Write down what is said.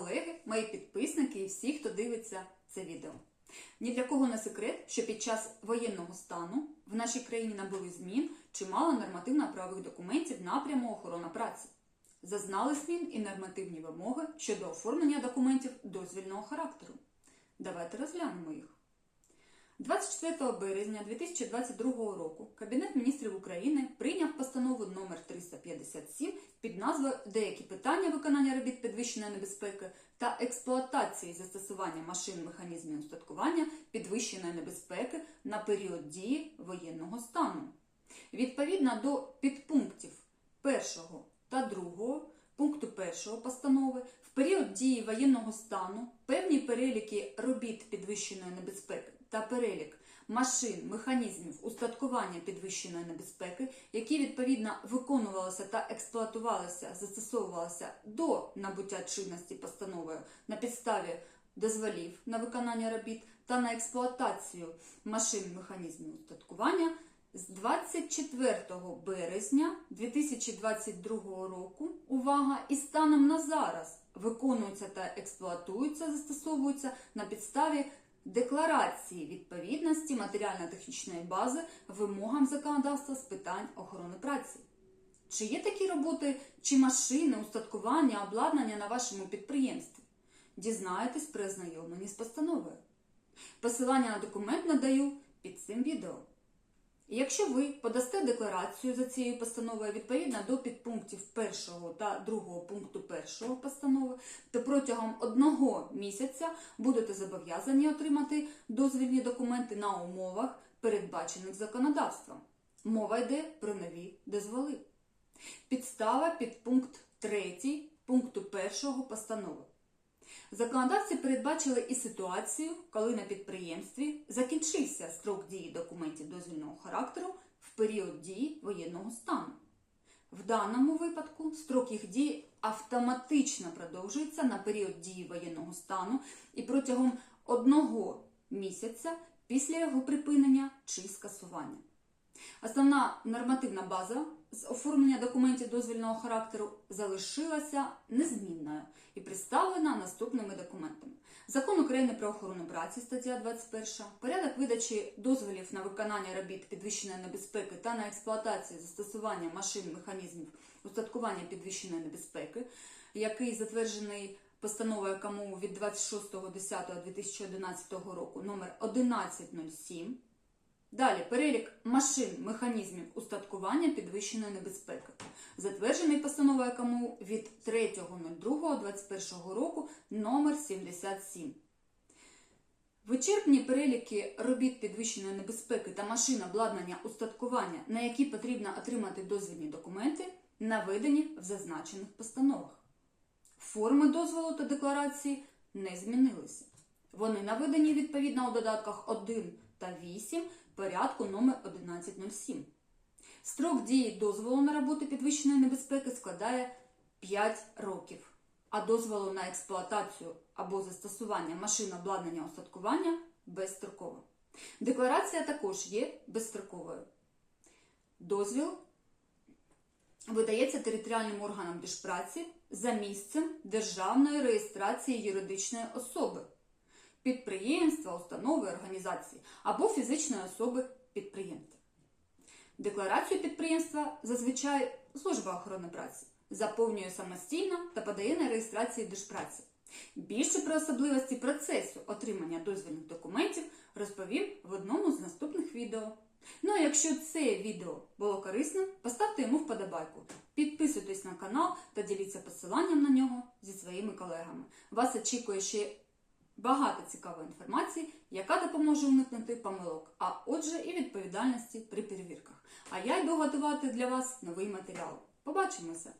колеги, мої підписники і всі, хто дивиться це відео. Ні для кого не секрет, що під час воєнного стану в нашій країні набули змін чимало нормативно-правових документів напряму охорона праці. Зазнали змін і нормативні вимоги щодо оформлення документів дозвільного характеру. Давайте розглянемо їх. 24 березня 2022 року Кабінет міністрів України прийняв постанову номер 357 назвою Деякі питання виконання робіт підвищеної небезпеки та експлуатації застосування машин механізмів устаткування підвищеної небезпеки на період дії воєнного стану. Відповідно до підпунктів 1 та 2 пункту 1 постанови в період дії воєнного стану певні переліки робіт підвищеної небезпеки та перелік машин, механізмів устаткування підвищеної небезпеки, які відповідно виконувалися та експлуатувалися, застосовувалися до набуття чинності постановою на підставі дозволів на виконання робіт та на експлуатацію машин, механізмів устаткування з 24 березня 2022 року, увага, і станом на зараз виконуються та експлуатуються, застосовуються на підставі декларації відповідності матеріально-технічної бази вимогам законодавства з питань охорони праці. Чи є такі роботи чи машини, устаткування, обладнання на вашому підприємстві? Дізнаєтесь при ознайомленні з постановою. Посилання на документ надаю під цим відео. Якщо ви подасте декларацію за цією постановою відповідно до підпунктів 1 та 2 пункту 1 постанови, то протягом одного місяця будете зобов'язані отримати дозвільні документи на умовах, передбачених законодавством. Мова йде про нові дозволи. Підстава під пункт 3 пункту 1 постанови. Законодавці передбачили і ситуацію, коли на підприємстві закінчився строк дії документів дозвільного характеру в період дії воєнного стану. В даному випадку строк їх дії автоматично продовжується на період дії воєнного стану і протягом одного місяця після його припинення чи скасування. Основна нормативна база з оформлення документів дозвільного характеру залишилася незмінною і представлена наступними документами. Закон України про охорону праці, стаття 21, порядок видачі дозволів на виконання робіт підвищеної небезпеки та на експлуатацію застосування машин, механізмів устаткування підвищеної небезпеки, який затверджений постановою КМУ від 26.10.2011 року номер 1107. Далі перелік машин, механізмів устаткування підвищеної небезпеки, затверджений постановою КМУ від 3.02.21 року номер 77. Вичерпні переліки робіт підвищеної небезпеки та машин обладнання устаткування, на які потрібно отримати дозвільні документи, наведені в зазначених постановах. Форми дозволу та декларації не змінилися. Вони наведені відповідно у додатках 1 та 8 порядку номер 1107. Строк дії дозволу на роботи підвищеної небезпеки складає 5 років, а дозволу на експлуатацію або застосування машин обладнання устаткування безстроково. Декларація також є безстроковою. Дозвіл видається територіальним органам держпраці за місцем державної реєстрації юридичної особи підприємства, установи, організації або фізичної особи підприємця. Декларацію підприємства зазвичай служба охорони праці заповнює самостійно та подає на реєстрації держпраці. Більше про особливості процесу отримання дозвільних документів розповім в одному з наступних відео. Ну а якщо це відео було корисним, поставте йому вподобайку, підписуйтесь на канал та діліться посиланням на нього зі своїми колегами. Вас очікує ще багато цікавої інформації, яка допоможе уникнути помилок, а отже, і відповідальності при перевірках. А я йду готувати для вас новий матеріал. Побачимося!